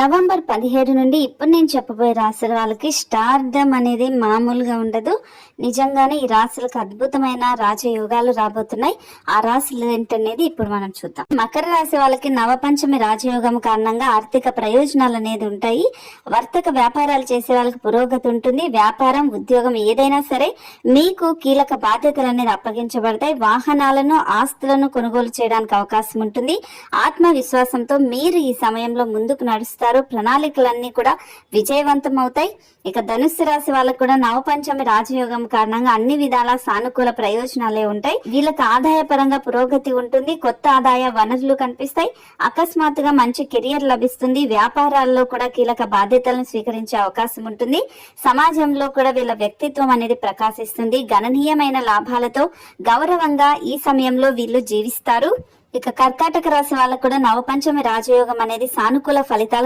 November పదిహేడు నుండి ఇప్పుడు నేను చెప్పబోయే రాశుల వాళ్ళకి స్టార్డమ్ అనేది మామూలుగా ఉండదు. నిజంగానే ఈ రాశులకు అద్భుతమైన రాజయోగాలు రాబోతున్నాయి. ఆ రాశులు ఏంటనేది ఇప్పుడు మనం చూద్దాం. మకర రాశి వాళ్ళకి నవపంచమి రాజయోగం కారణంగా ఆర్థిక ప్రయోజనాలు అనేది ఉంటాయి. వర్తక వ్యాపారాలు చేసే వాళ్ళకి పురోగతి ఉంటుంది. వ్యాపారం ఉద్యోగం ఏదైనా సరే మీకు కీలక బాధ్యతలు అనేది అప్పగించబడతాయి. వాహనాలను ఆస్తులను కొనుగోలు చేయడానికి అవకాశం ఉంటుంది. ఆత్మవిశ్వాసంతో మీరు ఈ సమయంలో ముందుకు నడుస్తారు. ప్రణాళికలన్నీ కూడా విజయవంతం అవుతాయి ఇక ధనుస్సు రాశి వాళ్ళకు కూడా నవపంచమి రాజయోగం కారణంగా అన్ని విధాల సానుకూల ప్రయోజనాలే ఉంటాయి. వీళ్ళకి ఆదాయ పరంగా పురోగతి ఉంటుంది. కొత్త ఆదాయ వనరులు కనిపిస్తాయి. అకస్మాత్తుగా మంచి కెరియర్ లభిస్తుంది. వ్యాపారాల్లో కూడా కీలక బాధ్యతలను స్వీకరించే అవకాశం ఉంటుంది. సమాజంలో కూడా వీళ్ళ వ్యక్తిత్వం అనేది ప్రకాశిస్తుంది. గణనీయమైన లాభాలతో గౌరవంగా ఈ సమయంలో వీళ్ళు జీవిస్తారు. ఇక కర్కాటక రాశి వాళ్ళకు కూడా నవపంచమి రాజయోగం అనేది సానుకూల ఫలితాలను